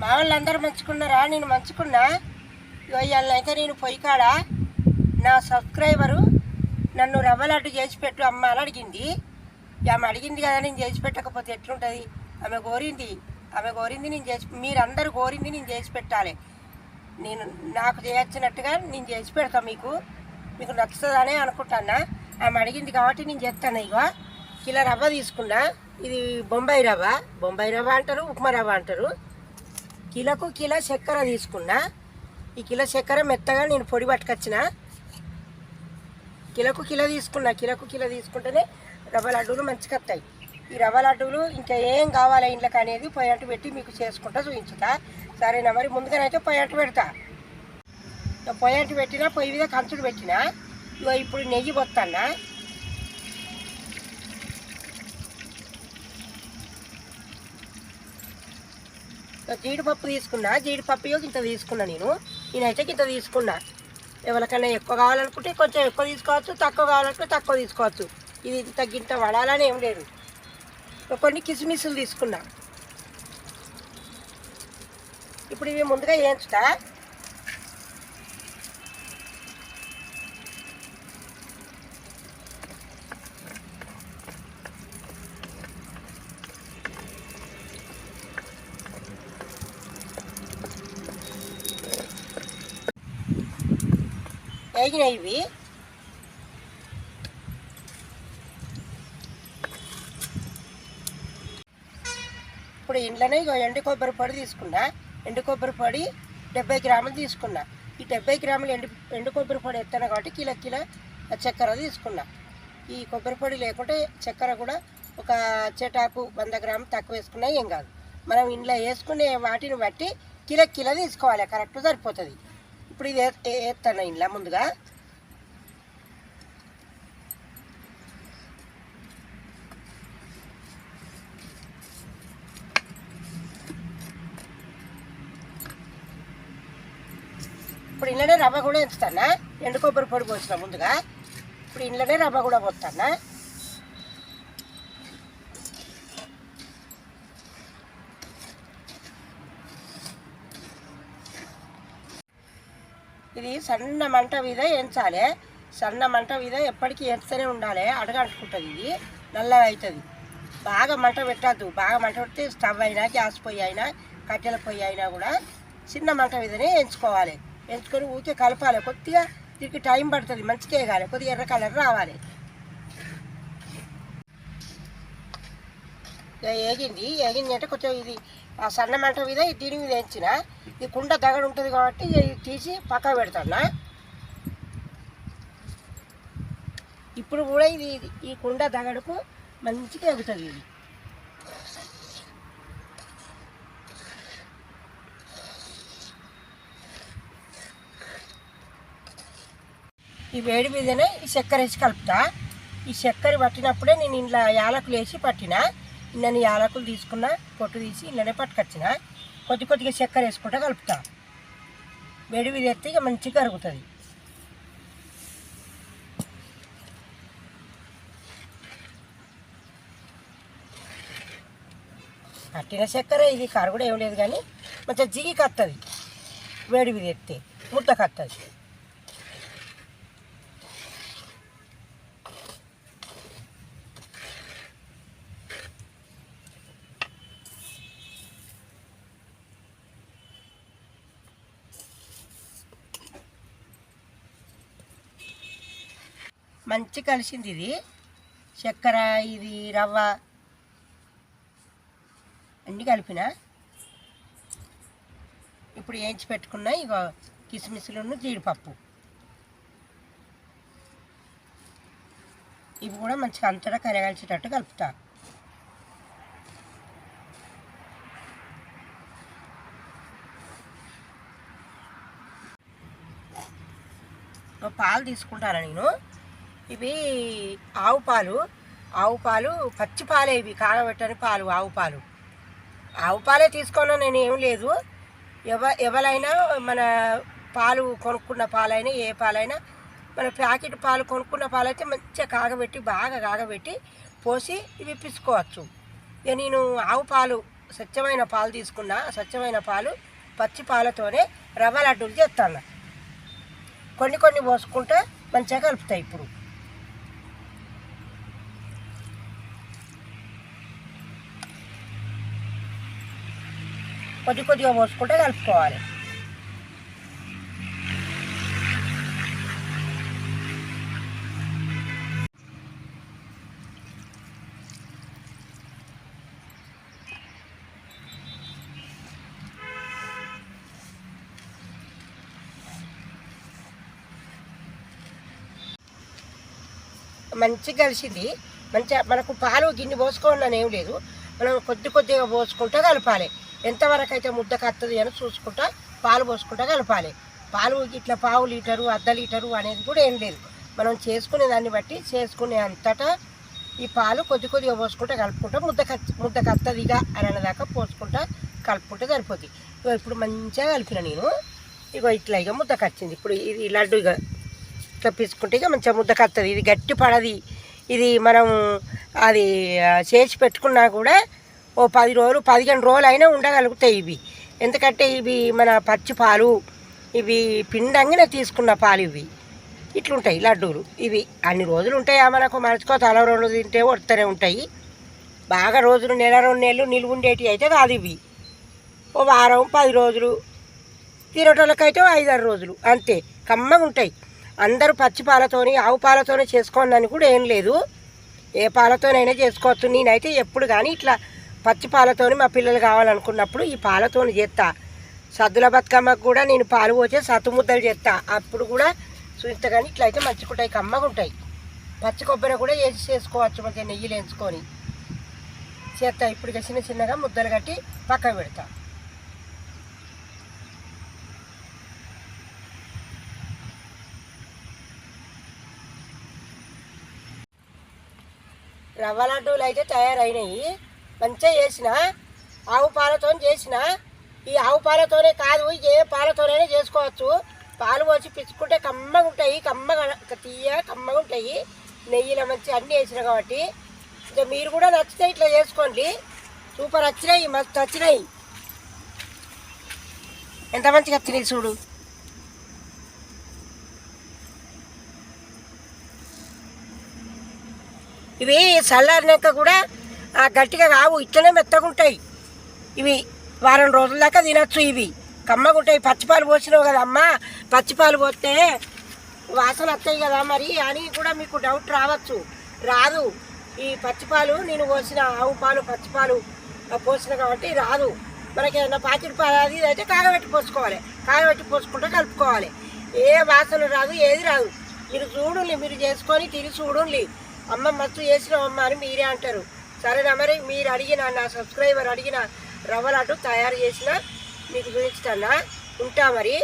మా వాళ్ళందరూ మంచుకున్నారా నేను మంచుకున్నా ఇవాళైతే నేను పొయ్యి కాడ? నా సబ్స్క్రైబరు నన్ను రవ్వ లడ్డు చేసి పెట్టు అమ్మ అని అడిగింది. ఆమె అడిగింది కదా నేను చేసి పెట్టకపోతే ఎట్లుంటుంది? ఆమె కోరింది. ఆమె కోరింది నేను చేసి మీరందరూ కోరింది నేను చేసి పెట్టాలి. నేను నాకు చేయొచ్చినట్టుగా నేను చేసి పెడతా మీకు. మీకు నచ్చుతుందనే అనుకుంటానా ఆమె అడిగింది కాబట్టి నేను చేస్తాను ఇగో. కిలో రవ్వ తీసుకున్నా. ఇది బొంబాయి రవ్వ. బొంబాయి రవ్వ అంటారు ఉప్మా రవ్వ అంటారు. కిలోకు కిలో చక్కెర తీసుకున్నా. ఈ కిలో చక్కెర మెత్తగా నేను పొడి పట్టుకొచ్చిన. కిలోకు కిలో తీసుకున్నా. కిలోకు కిలో తీసుకుంటేనే రవ్వ లడ్డూలు మంచిగా వస్తాయి. ఈ రవ్వ లడ్డూలు ఇంకా ఏం కావాలి ఇంట్లోకి అనేది పొయ్యంటు పెట్టి మీకు చేసుకుంటా చూపించుతా. సరేనా? మరి ముందుగానైతే పొయ్యంటు పెడతా. ఇక పొయ్యంటు పెట్టినా పొయ్యి మీద కంచుడు పెట్టినా. ఇగో ఇప్పుడు నెయ్యి పొత్తన్నా. జీడిపప్పు తీసుకున్నా జీడిపప్పు ఇగో ఇంత తీసుకున్నా నేను. నేనైతే ఇంత తీసుకున్నా. ఎవరికైనా ఎక్కువ కావాలనుకుంటే కొంచెం ఎక్కువ తీసుకోవచ్చు తక్కువ కావాలనుకుంటే తక్కువ తీసుకోవచ్చు. ఇది తగ్గింత గింత వడాలని ఏం లేదు. కొన్ని కిస్మిస్లు తీసుకున్నా. ఇప్పుడు ఇవి ముందుగా వేయించుతా. వేగినాయి ఇవి ఇప్పుడు ఇంట్లోనే ఇగో ఎండు కొబ్బరి పొడి తీసుకున్నా. ఎండు కొబ్బరి పొడి డెబ్బై గ్రాములు తీసుకున్నా. ఈ డెబ్బై గ్రాములు ఎండు ఎండు కొబ్బరి పొడి ఎత్తాను కాబట్టి కిలో కిలో చక్కెర తీసుకున్నా. ఈ కొబ్బరి పొడి లేకుంటే చక్కెర కూడా ఒక చెటాకు వంద గ్రాములు తక్కువ వేసుకున్నా ఏం కాదు. మనం ఇంట్లో వేసుకునే వాటిని బట్టి కిలో కిలో తీసుకోవాలి. కరెక్ట్ సరిపోతుంది. ఇప్పుడు ఇది వేస్తాను ఇంట్లో ముందుగా ఇప్పుడు ఇంట్లోనే రవ్వ కూడా ఎంచుతానా ఎండు కొబ్బరి పొడి పోసిన ముందుగా ఇప్పుడు ఇంట్లోనే రవ్వ కూడా పోతానా ఇది సన్న మంట మీద ఎంచాలి. సన్న మంట మీద ఎప్పటికీ ఎంచుతూనే ఉండాలి. అడగంటుకుంటుంది ఇది. నల్లగా అవుతుంది బాగా మంట పెట్టద్దు. బాగా మంట పెడితే స్టవ్ అయినా గ్యాస్ పొయ్యి అయినా కట్టెల పొయ్యి అయినా కూడా చిన్న మంట మీదనే ఎంచుకోవాలి. ఎంచుకొని ఊరికే కలపాలి. కొద్దిగా దీనికి టైం పడుతుంది. మంచిగా వేగాలి కొద్దిగా ఎర్ర కలర్ రావాలి. ఏగింది. ఏగింది అంటే కొంచెం ఇది ఆ సన్న మంట మీద దీని మీద ఎంచిన ఈ కుండ దగడ ఉంటుంది కాబట్టి తీసి పక్క పెడతాను. ఇప్పుడు కూడా ఇది ఈ కుండ దగడుకు మంచిగా ఎగుతుంది ఇది. ఈ వేడి మీదనే ఈ చక్కెర వేసి కలుపుతా. ఈ చక్కెర పట్టినప్పుడే నేను ఇంట్లో యాలకులు వేసి పట్టిన. నేను యాలకులు తీసుకున్న పొట్టు తీసి ఇళ్ళనే పట్టుకొచ్చిన. కొద్ది కొద్దిగా చక్కెర వేసుకుంటా కలుపుతా. వేడి మీద ఎత్తే ఇక మంచిగా కరుగుతుంది. పట్టిన చక్కెర ఇది కరుగుడు ఏం లేదు కానీ మంచిగా జిగి కత్తది. వేడి మీద ఎత్తే ముద్ద కత్తది. మంచి కలిసింది ఇది. చక్కెర ఇది రవ్వ అన్నీ కలిపిన. ఇప్పుడు వేయించి పెట్టుకున్న ఇక కిస్మిస్లును జీడిపప్పు. ఇవి కూడా మంచిగా అంతటా కరగాల్చేటట్టు కలుపుతా. ఒక పాలు తీసుకుంటాను నేను? ఇవి ఆవు పాలు ఆవు పాలు పచ్చి పాలే ఇవి కాగబెట్టని పాలు ఆవు పాలు ఆవు పాలే తీసుకున్నా నేను ఏం లేదు. ఎవ ఎవరైనా మన పాలు కొనుక్కున్న పాలైనా ఏ పాలైనా మన ప్యాకెట్ పాలు కొనుక్కున్న పాలైతే మంచిగా కాగబెట్టి బాగా కాగబెట్టి పోసి ఇవి పిసుకోవచ్చు ఇక నేను ఆవు పాలు స్వచ్ఛమైన పాలు తీసుకున్నా స్వచ్ఛమైన పాలు పచ్చి పాలతోనే రవ్వ లడ్డూలు చేస్తాను. కొన్ని కొన్ని పోసుకుంటే మంచిగా కలుపుతాయి ఇప్పుడు. కొద్ది కొద్దిగా పోసుకుంటే కలుపుకోవాలి. మంచిగా కలిసింది. మంచిగా మనకు పాలు గిన్నె పోసుకోవాలని ఏం లేదు. మనం కొద్ది కొద్దిగా పోసుకుంటూ కలపాలి. ఎంతవరకు అయితే ముద్ద కత్తది అని చూసుకుంటా పాలు పోసుకుంటా కలపాలి. పాలు ఇట్లా పావు లీటరు అర్ధ లీటరు అనేది కూడా ఏం లేదు. మనం చేసుకునే దాన్ని బట్టి చేసుకునే అంతటా ఈ పాలు కొద్ది కొద్దిగా పోసుకుంటా కలుపుకుంటా ముద్ద కత్ ముద్ద కత్తదిగా అని అనేదాకా పోసుకుంటా కలుపుకుంటే సరిపోద్ది. ఇగో ఇప్పుడు మంచిగా కలిపిన నేను. ఇగో ఇట్లా ఇక ముద్ద కచ్చింది ఇప్పుడు ఇది లడ్డు ఇక ఇట్లా పీసుకుంటే ఇక మంచిగా ముద్ద కత్తది ఇది గట్టి పడది. ఇది మనం అది చేసి పెట్టుకున్నా కూడా ఓ పది రోజులు పదిహేను రోజులు అయినా ఉండగలుగుతాయి ఇవి. ఎందుకంటే ఇవి మన పచ్చి పాలు ఇవి పిండంగానే తీసుకున్న పాలు ఇవి. ఇట్లుంటాయి లడ్డూలు. ఇవి అన్ని రోజులు ఉంటాయా మనకు? మనసుకో తల రెండు తింటే వస్తూనే ఉంటాయి. బాగా రోజులు నెల రెండు నెలలు నిలువ ఉండేటివి అయితే కాదు ఇవి. ఓ వారం పది రోజులు. తినటోళ్ళకైతే ఐదారు రోజులు. అంతే. కమ్మగా ఉంటాయి. అందరూ పచ్చి పాలతోని ఆవు పాలతోనే చేసుకోండి అని కూడా ఏం లేదు. ఏ పాలతోనైనా చేసుకోవచ్చు. నేనైతే ఎప్పుడు కానీ ఇట్లా పచ్చి పాలతోని మా పిల్లలు కావాలనుకున్నప్పుడు ఈ పాలతోని చేస్తా సద్దుల బతుకమ్మకు కూడా నేను పాలు పోతే సత్తు ముద్దలు చేస్తా అప్పుడు కూడా చూస్తా కానీ ఇట్లా అయితే మంచిగుంటాయి కమ్మగా ఉంటాయి పచ్చి కొబ్బరి కూడా వేసి చేసుకోవచ్చు మంచిగా నెయ్యిలు వేసుకొని చేస్తా ఇప్పుడు చిన్న చిన్నగా ముద్దలు కట్టి పక్కన పెడతా. రవ్వ లడ్డూలు అయితే తయారైనాయి. మంచిగా చేసిన ఆవు పాలతో చేసిన ఈ ఆవు పాలతోనే కాదు ఏ పాలతోనైనా చేసుకోవచ్చు. పాలు పోసి పిచ్చుకుంటే కమ్మగా ఉంటాయి కమ్మగా తీయ కమ్మగా ఉంటాయి. నెయ్యిలో మంచి అన్నీ వేసిన కాబట్టి. ఇంకా మీరు కూడా నచ్చితే ఇట్లా చేసుకోండి. సూపర్ వచ్చినాయి మస్తు వచ్చినాయి. ఎంత మంచిగా వచ్చినాయి చూడు. ఇవి చల్లారినాక కూడా ఆ గట్టిగా కావు ఇట్లనే మెత్తగా ఉంటాయి. ఇవి వారం రోజుల దాకా తినచ్చు ఇవి. కమ్మగుంటాయి పచ్చిపాలు పోసినావు కదా అమ్మ. పచ్చిపాలు పోస్తే వాసన వస్తాయి కదా మరి అని కూడా మీకు డౌట్ రావచ్చు. రాదు. ఈ పచ్చిపాలు నేను పోసిన ఆవు పాలు పచ్చిపాలు పోసిన కాబట్టి రాదు. మనకి ఏదైనా పాచిడి పాలు అది అయితే కాగబెట్టి పోసుకోవాలి. కాగబెట్టి పోసుకుంటే కలుపుకోవాలి. ఏ వాసన రాదు ఏది రాదు. మీరు చూడండి మీరు చేసుకొని తిరిగి చూడండి. అమ్మ మస్తు చేసినామమ్మ అమ్మ అని మీరే అంటారు. సరేనా మరి మీరు అడిగిన నా సబ్స్క్రైబర్ అడిగిన రవ్వ లడ్డు తయారు చేసిన మీకు చూపించుతానా? ఉంటా మరి.